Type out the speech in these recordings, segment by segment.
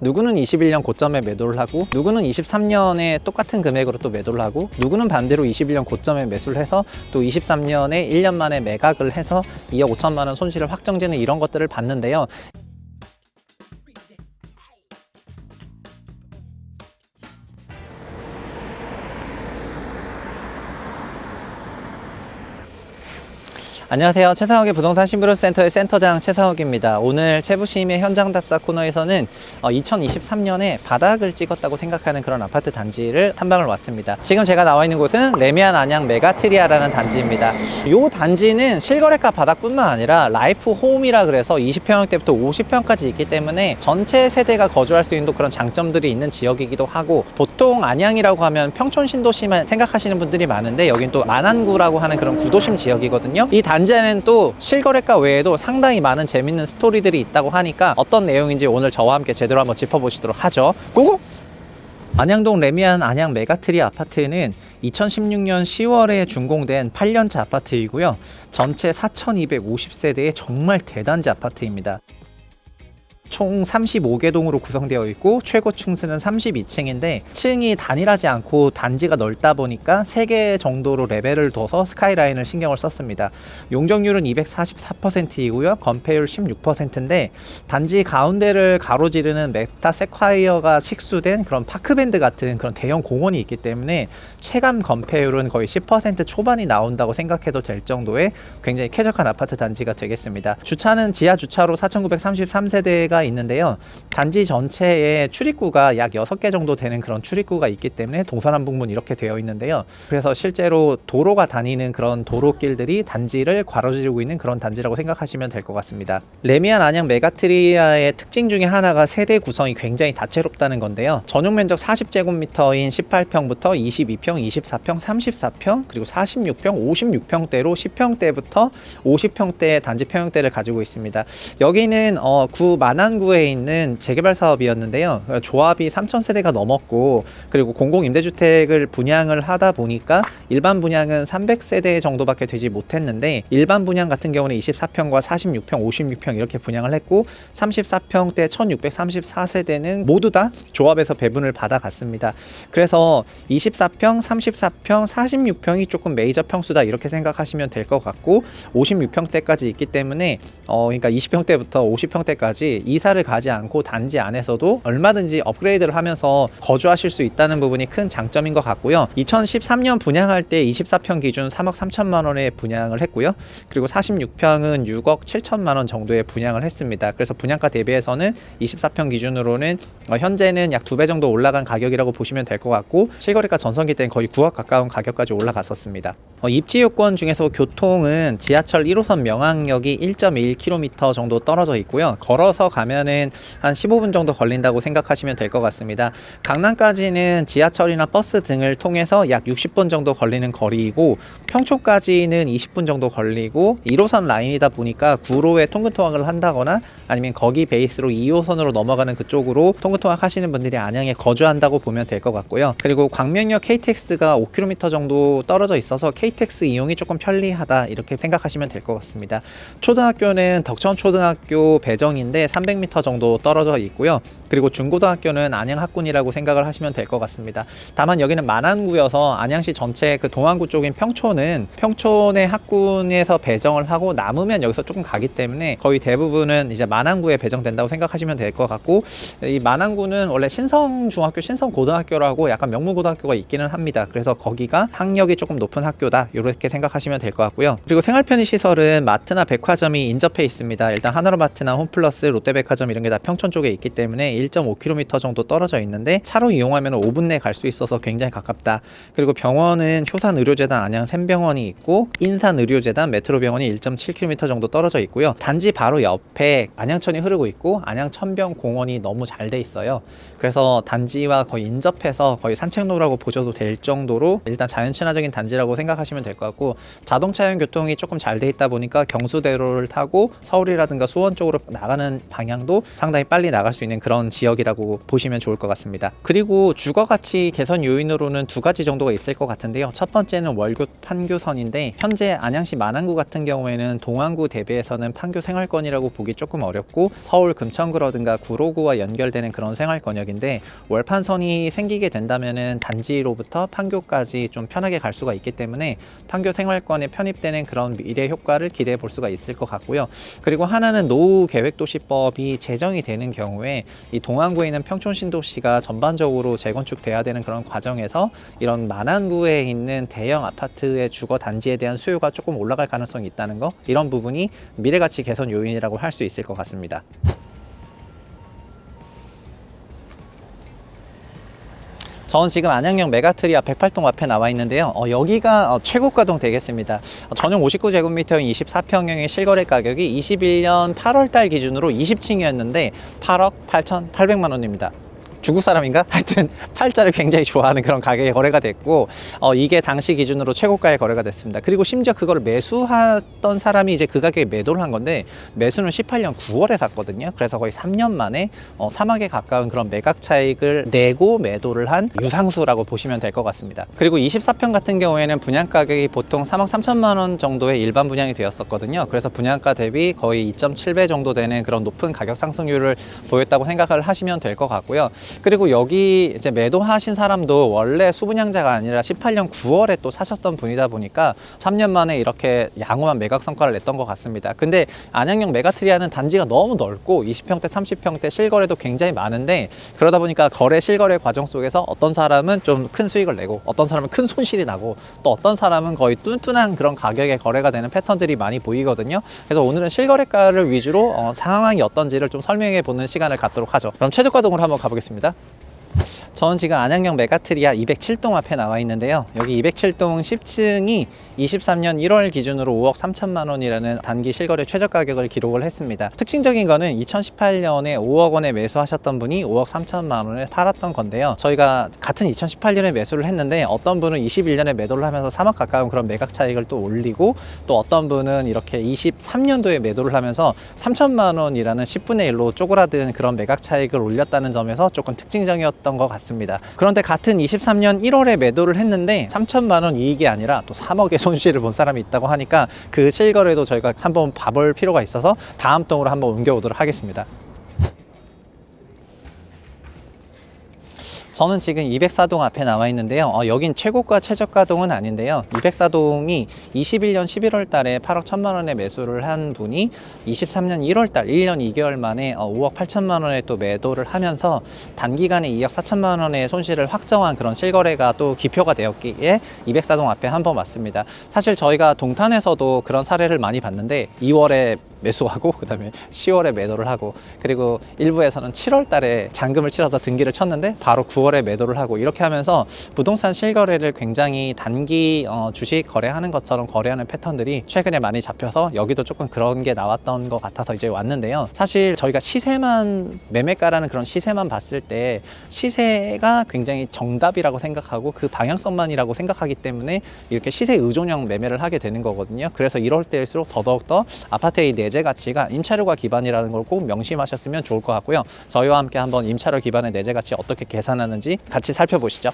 누구는 21년 고점에 매도를 하고 누구는 23년에 똑같은 금액으로 또 매도를 하고 누구는 반대로 21년 고점에 매수를 해서 또 23년에 1년 만에 매각을 해서 2억 5천만 원 손실을 확정되는 이런 것들을 봤는데요. 안녕하세요. 최상욱의 부동산 신부름센터의 센터장 최상욱입니다. 오늘 최부심의 현장 답사 코너에서는 2023년에 바닥을 찍었다고 생각하는 그런 아파트 단지를 탐방을 왔습니다. 지금 제가 나와 있는 곳은 레미안 안양 메가트리아라는 단지입니다. 이 단지는 실거래가 바닥뿐만 아니라 라이프 홈이라 그래서 20평대부터 50평까지 있기 때문에 전체 세대가 거주할 수 있는 그런 장점들이 있는 지역이기도 하고 보통 안양이라고 하면 평촌 신도시만 생각하시는 분들이 많은데 여긴 또 만안구라고 하는 그런 구도심 지역이거든요. 이 단 지에는 또 실거래가 외에도 상당히 많은 재밌는 스토리들이 있다고 하니까 어떤 내용인지 오늘 저와 함께 제대로 한번 짚어보시도록 하죠. 고고! 안양동 레미안 안양 메가트리 아파트는 2016년 10월에 준공된 8년차 아파트이고요. 전체 4,250세대의 정말 대단지 아파트입니다. 총 35개 동으로 구성되어 있고 최고 층수는 32층인데 층이 단일하지 않고 단지가 넓다 보니까 3개 정도로 레벨을 둬서 스카이라인을 신경을 썼습니다. 용적률은 244%이고요. 건폐율 16%인데 단지 가운데를 가로지르는 메타 세콰이어가 식수된 그런 파크밴드 같은 그런 대형 공원이 있기 때문에 체감 건폐율은 거의 10% 초반이 나온다고 생각해도 될 정도의 굉장히 쾌적한 아파트 단지가 되겠습니다. 주차는 지하 주차로 4,933세대가 있는데요. 단지 전체에 출입구가 약 6개 정도 되는 그런 출입구가 있기 때문에 동서남북문 이렇게 되어 있는데요. 그래서 실제로 도로가 다니는 그런 도로길들이 단지를 가로지르고 있는 그런 단지라고 생각하시면 될 것 같습니다. 레미안 안양 메가트리아의 특징 중에 하나가 세대 구성이 굉장히 다채롭다는 건데요. 전용 면적 40제곱미터인 18평부터 22평, 24평, 34평, 그리고 46평, 56평대로 10평대부터 50평대의 단지 평형대를 가지고 있습니다. 여기는 어, 구 만안 구에 있는 재개발 사업이었는데요. 조합이 3,000세대가 넘었고 그리고 공공임대주택을 분양을 하다 보니까 일반 분양은 300세대 정도밖에 되지 못했는데 일반 분양 같은 경우는 24평과 46평, 56평 이렇게 분양을 했고 34평대 1,634세대는 모두 다 조합에서 배분을 받아갔습니다. 그래서 24평, 34평, 46평이 조금 메이저 평수다 이렇게 생각하시면 될 것 같고 56평대까지 있기 때문에 어 그러니까 20평대부터 50평대까지 이 사를 가지 않고 단지 안에서도 얼마든지 업그레이드를 하면서 거주하실 수 있다는 부분이 큰 장점인 것 같고요. 2013년 분양할 때 24평 기준 3억 3천만 원에 분양을 했고요. 그리고 46평은 6억 7천만 원 정도에 분양을 했습니다. 그래서 분양가 대비해서는 24평 기준으로는 어, 현재는 약 두 배 정도 올라간 가격이라고 보시면 될 것 같고 실거래가 전성기 때는 거의 9억 가까운 가격까지 올라갔었습니다. 어, 입지 요건 중에서 교통은 지하철 1호선 명항역이 1.1km 정도 떨어져 있고요. 걸어서 가면은 한 15분 정도 걸린다고 생각하시면 될 것 같습니다. 강남까지는 지하철이나 버스 등을 통해서 약 60분 정도 걸리는 거리이고 평촌까지는 20분 정도 걸리고 1호선 라인이다 보니까 구로에 통근 통학을 한다거나 아니면 거기 베이스로 2호선으로 넘어가는 그쪽으로 통근 통학 하시는 분들이 안양에 거주한다고 보면 될 것 같고요. 그리고 광명역 KTX가 5km 정도 떨어져 있어서 KTX 이용이 조금 편리하다 이렇게 생각하시면 될 것 같습니다. 초등학교는 덕천초등학교 배정인데 300m 정도 떨어져 있고요. 그리고 중고등학교는 안양 학군이라고 생각을 하시면 될 것 같습니다. 다만 여기는 만안구여서 안양시 전체 그 동안구 쪽인 평촌은 평촌의 학군에서 배정을 하고 남으면 여기서 조금 가기 때문에 거의 대부분은 이제 만 안구에 배정된다고 생각하시면 될 것 같고 이 만안구는 원래 신성 중학교, 신성 고등학교라고 약간 명문 고등학교가 있기는 합니다. 그래서 거기가 학력이 조금 높은 학교다 이렇게 생각하시면 될 것 같고요. 그리고 생활편의 시설은 마트나 백화점이 인접해 있습니다. 일단 하나로마트나 홈플러스, 롯데백화점 이런 게 다 평촌 쪽에 있기 때문에 1.5km 정도 떨어져 있는데 차로 이용하면 5분 내에 갈 수 있어서 굉장히 가깝다. 그리고 병원은 효산의료재단 안양 샘병원이 있고 인산의료재단 메트로병원이 1.7km 정도 떨어져 있고요. 단지 바로 옆에 천이 흐르고 있고 안양천병공원이 너무 잘 돼 있어요. 그래서 단지와 거의 인접해서 거의 산책로라고 보셔도 될 정도로 일단 자연 친화적인 단지라고 생각하시면 하시면 될 것 같고 자동차용 교통이 조금 잘 돼 있다 보니까 경수대로를 타고 서울이라든가 수원 쪽으로 나가는 방향도 상당히 빨리 나갈 수 있는 그런 지역이라고 보시면 좋을 것 같습니다. 그리고 주거 가치 개선 요인으로는 두 가지 정도가 있을 것 같은데요. 첫 번째는 월교 판교선인데 현재 안양시 만안구 같은 경우에는 동안구 대비해서는 판교 생활권이라고 보기 조금 어렵 고 서울 금천구라든가 구로구와 연결되는 그런 생활 권역인데 월판선이 생기게 된다면은 단지로부터 판교까지 좀 편하게 갈 수가 있기 때문에 판교 생활권에 편입되는 그런 미래 효과를 기대해 볼 수가 있을 것 같고요. 그리고 하나는 노후 계획도시법이 제정이 되는 경우에 이 동안구에 있는 평촌 신도시가 전반적으로 재건축돼야 되는 그런 과정에서 이런 만안구에 있는 대형 아파트의 주거 단지에 대한 수요가 조금 올라갈 가능성이 있다는 거 이런 부분이 미래 가치 개선 요인이라고 할 수 있을 것 같습니다. 저는 지금 안양역 메가트리아 108동 앞에 나와 있는데요. 어, 여기가 어, 최고가동 되겠습니다. 어, 전용 59제곱미터인 24평형의 실거래 가격이 21년 8월 달 기준으로 20층이었는데 8억 8,800만 원입니다. 중국 사람인가? 하여튼 팔자를 굉장히 좋아하는 그런 가격에 거래가 됐고 어, 이게 당시 기준으로 최고가에 거래가 됐습니다. 그리고 심지어 그거를 매수했던 사람이 이제 그 가격에 매도를 한 건데 매수는 18년 9월에 샀거든요. 그래서 거의 3년 만에 어, 3억에 가까운 그런 매각 차익을 내고 매도를 한 유상수라고 보시면 될 것 같습니다. 그리고 24평 같은 경우에는 분양 가격이 보통 3억 3천만 원 정도의 일반 분양이 되었었거든요. 그래서 분양가 대비 거의 2.7배 정도 되는 그런 높은 가격 상승률을 보였다고 생각을 하시면 될 것 같고요. 그리고 여기 이제 매도하신 사람도 원래 수분양자가 아니라 18년 9월에 또 사셨던 분이다 보니까 3년 만에 이렇게 양호한 매각 성과를 냈던 것 같습니다. 근데 안양역 메가트리아는 단지가 너무 넓고 20평대, 30평대 실거래도 굉장히 많은데 그러다 보니까 거래 실거래 과정 속에서 어떤 사람은 좀 큰 수익을 내고 어떤 사람은 큰 손실이 나고 또 어떤 사람은 거의 뚠뚠한 그런 가격에 거래가 되는 패턴들이 많이 보이거든요. 그래서 오늘은 실거래가를 위주로 어, 상황이 어떤지를 좀 설명해 보는 시간을 갖도록 하죠. 그럼 최저가 동으로 한번 가보겠습니다. 감사합니다. 저는 지금 안양역 메가트리아 207동 앞에 나와 있는데요. 여기 207동 10층이 23년 1월 기준으로 5억 3천만 원이라는 단기 실거래 최저 가격을 기록을 했습니다. 특징적인 거는 2018년에 5억 원에 매수하셨던 분이 5억 3천만 원에 팔았던 건데요. 저희가 같은 2018년에 매수를 했는데 어떤 분은 21년에 매도를 하면서 3억 가까운 그런 매각 차익을 또 올리고 또 어떤 분은 이렇게 23년도에 매도를 하면서 3천만 원이라는 10분의 1로 쪼그라든 그런 매각 차익을 올렸다는 점에서 조금 특징적이었던 것 같습니다. 그런데 같은 23년 1월에 매도를 했는데 3천만 원 이익이 아니라 또 3억의 손실을 본 사람이 있다고 하니까 그 실거래도 저희가 한번 봐볼 필요가 있어서 다음 동으로 한번 옮겨오도록 하겠습니다. 저는 지금 204동 앞에 나와 있는데요. 어, 여긴 최고가 최저가동은 아닌데요. 204동이 21년 11월 달에 8억 1천만 원에 매수를 한 분이 23년 1월 달 1년 2개월 만에 어, 5억 8천만 원에 또 매도를 하면서 단기간에 2억 4천만 원의 손실을 확정한 그런 실거래가 또 기표가 되었기에 204동 앞에 한번 왔습니다. 사실 저희가 동탄에서도 그런 사례를 많이 봤는데 2월에 매수하고 그다음에 10월에 매도를 하고 그리고 일부에서는 7월 달에 잔금을 치러서 등기를 쳤는데 바로 9월 에 매도를 하고 이렇게 하면서 부동산 실거래를 굉장히 단기 어, 주식 거래하는 것처럼 거래하는 패턴들이 최근에 많이 잡혀서 여기도 조금 그런 게 나왔던 것 같아서 이제 왔는데요. 사실 저희가 시세만 매매가라는 그런 시세만 봤을 때 시세가 굉장히 정답이라고 생각하고 그 방향성만이라고 생각하기 때문에 이렇게 시세 의존형 매매를 하게 되는 거거든요. 그래서 이럴 때일수록 더더욱더 아파트의 내재 가치가 임차료가 기반이라는 걸 꼭 명심하셨으면 좋을 것 같고요. 저희와 함께 한번 임차료 기반의 내재 가치 어떻게 계산하는 지 같이 살펴보시죠.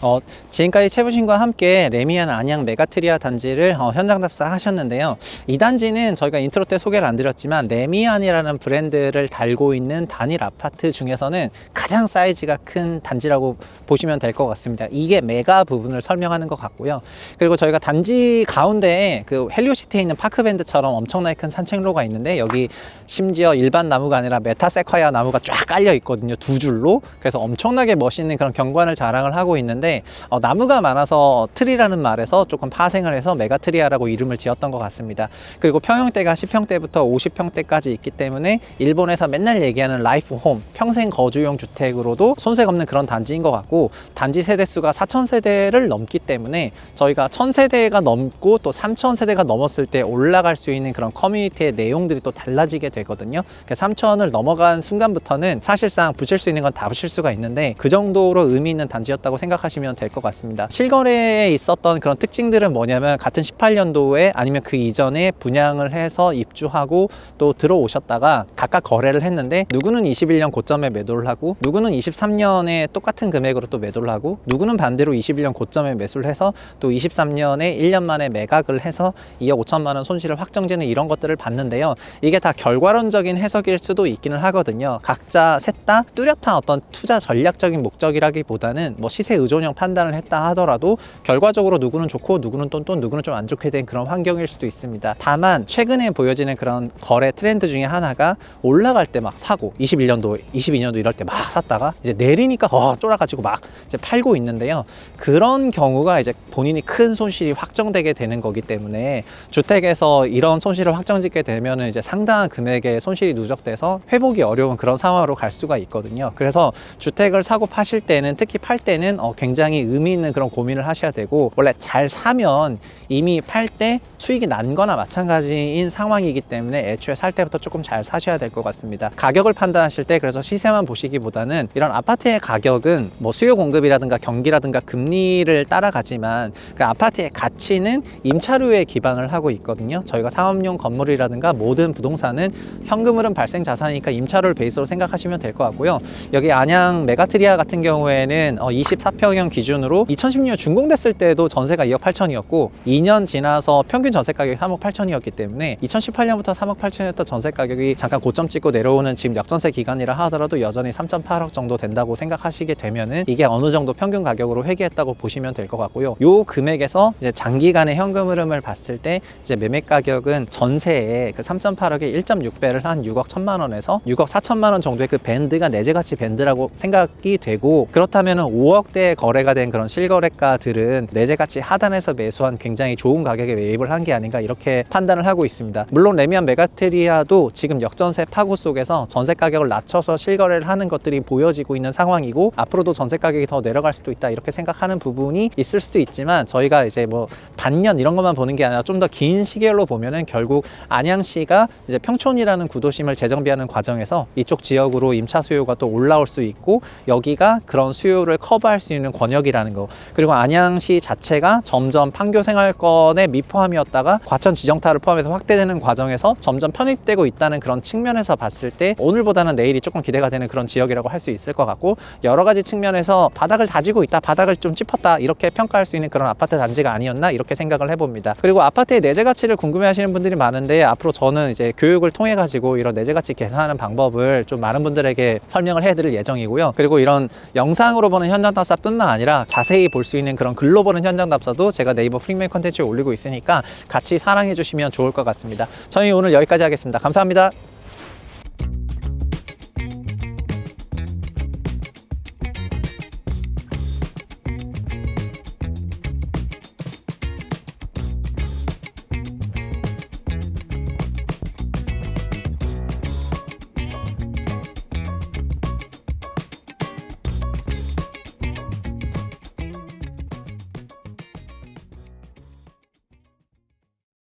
어, 지금까지 최부신과 함께 레미안 안양 메가트리아 단지를 어, 현장 답사 하셨는데요. 이 단지는 저희가 인트로 때 소개를 안 드렸지만 레미안이라는 브랜드를 달고 있는 단일 아파트 중에서는 가장 사이즈가 큰 단지라고 보시면 될 것 같습니다. 이게 메가 부분을 설명하는 것 같고요. 그리고 저희가 단지 가운데에 그 헬리오시티에 있는 파크밴드처럼 엄청나게 큰 산책로가 있는데 여기 심지어 일반 나무가 아니라 메타세콰이아 나무가 쫙 깔려 있거든요. 두 줄로. 그래서 엄청나게 멋있는 그런 경관을 자랑을 하고 있는데 있는데 어, 나무가 많아서 트리라는 말에서 조금 파생을 해서 메가트리아라고 이름을 지었던 것 같습니다. 그리고 평형대가 10평대부터 50평대까지 있기 때문에 일본에서 맨날 얘기하는 라이프 홈, 평생 거주용 주택으로도 손색 없는 그런 단지인 것 같고 단지 세대 수가 4,000세대를 넘기 때문에 저희가 1,000세대가 넘고 또 3,000세대가 넘었을 때 올라갈 수 있는 그런 커뮤니티의 내용들이 또 달라지게 되거든요. 3,000을 넘어간 순간부터는 사실상 붙일 수 있는 건 다 붙일 수가 있는데 그 정도로 의미 있는 단지였다고 생각하시면 될 것 같습니다. 실거래에 있었던 그런 특징들은 뭐냐면 같은 18년도에 아니면 그 이전에 분양을 해서 입주하고 또 들어오셨다가 각각 거래를 했는데 누구는 21년 고점에 매도를 하고 누구는 23년에 똑같은 금액으로 또 매도를 하고 누구는 반대로 21년 고점에 매수를 해서 또 23년에 1년 만에 매각을 해서 2억 5천만 원 손실을 확정되는 이런 것들을 봤는데요. 이게 다 결과론적인 해석일 수도 있기는 하거든요. 각자 셋 다 뚜렷한 어떤 투자 전략적인 목적이라기보다는 뭐 시세 의존형 판단을 했다 하더라도 결과적으로 누구는 좋고 누구는 또, 또 누구는 좀 안 좋게 된 그런 환경일 수도 있습니다. 다만 최근에 보여지는 그런 거래 트렌드 중에 하나가 올라갈 때 막 사고 21년도, 22년도 이럴 때 막 샀다가 이제 내리니까 어 쫄아가지고 막 이제 팔고 있는데요. 그런 경우가 이제 본인이 큰 손실이 확정되게 되는 거기 때문에 주택에서 이런 손실을 확정짓게 되면은 이제 상당한 금액의 손실이 누적돼서 회복이 어려운 그런 상황으로 갈 수가 있거든요. 그래서 주택을 사고 파실 때는 특히 팔 때는 어, 굉장히 의미 있는 그런 고민을 하셔야 되고 원래 잘 사면 이미 팔 때 수익이 난 거나 마찬가지인 상황이기 때문에 애초에 살 때부터 조금 잘 사셔야 될 것 같습니다. 가격을 판단하실 때 그래서 시세만 보시기보다는 이런 아파트의 가격은 뭐 수요 공급이라든가 경기라든가 금리를 따라가지만 그 아파트의 가치는 임차료에 기반을 하고 있거든요. 저희가 상업용 건물이라든가 모든 부동산은 현금 흐름 발생 자산이니까 임차료를 베이스로 생각하시면 될 것 같고요. 여기 안양 메가트리아 같은 경우에는 어, 24평형 기준으로 2016년 준공됐을 때도 전세가 2억 8천이었고 2년 지나서 평균 전세 가격이 3억 8천이었기 때문에 2018년부터 3억 8천이었던 전세 가격이 잠깐 고점 찍고 내려오는 지금 역전세 기간이라 하더라도 여전히 3.8억 정도 된다고 생각하시게 되면은 이게 어느 정도 평균 가격으로 회귀했다고 보시면 될 것 같고요. 요 금액에서 이제 장기간의 현금 흐름을 봤을 때 이제 매매 가격은 전세에 그 3.8억에 1.6배를 한 6억 1천만 원에서 6억 4천만 원 정도의 그 밴드가 내재 가치 밴드라고 생각이 되고 그렇다면은 5억대 거래 가 된 그런 실거래가들은 내재 가치 하단에서 매수한 굉장히 좋은 가격에 매입을 한 게 아닌가 이렇게 판단을 하고 있습니다. 물론 레미안 메가트리아도 지금 역전세 파고 속에서 전세 가격을 낮춰서 실거래를 하는 것들이 보여지고 있는 상황이고 앞으로도 전세 가격이 더 내려갈 수도 있다 이렇게 생각하는 부분이 있을 수도 있지만 저희가 이제 뭐 반년 이런 것만 보는 게 아니라 좀 더 긴 시계로 보면은 결국 안양시가 이제 평촌이라는 구도심을 재정비하는 과정에서 이쪽 지역으로 임차 수요가 또 올라올 수 있고 여기가 그런 수요를 커버할 수 있는 권역이라는 거. 그리고 안양시 자체가 점점 판교 생활권의 미포함이었다가 과천 지정타를 포함해서 확대되는 과정에서 점점 편입되고 있다는 그런 측면에서 봤을 때 오늘보다는 내일이 조금 기대가 되는 그런 지역이라고 할 수 있을 것 같고 여러 가지 측면에서 바닥을 다지고 있다 바닥을 좀 짚었다 이렇게 평가할 수 있는 그런 아파트 단지가 아니었나 이렇게 생각을 해봅니다. 그리고 아파트의 내재 가치를 궁금해 하시는 분들이 많은데 앞으로 저는 이제 교육을 통해 가지고 이런 내재 가치 계산하는 방법을 좀 많은 분들에게 설명을 해드릴 예정이고요. 그리고 이런 영상으로 보는 현장 답사뿐만 아니라 자세히 볼 수 있는 그런 글로 보는 현장 답사도 제가 네이버 프리메이 컨텐츠에 올리고 있으니까 같이 사랑해 주시면 좋을 것 같습니다. 저희 오늘 여기까지 하겠습니다. 감사합니다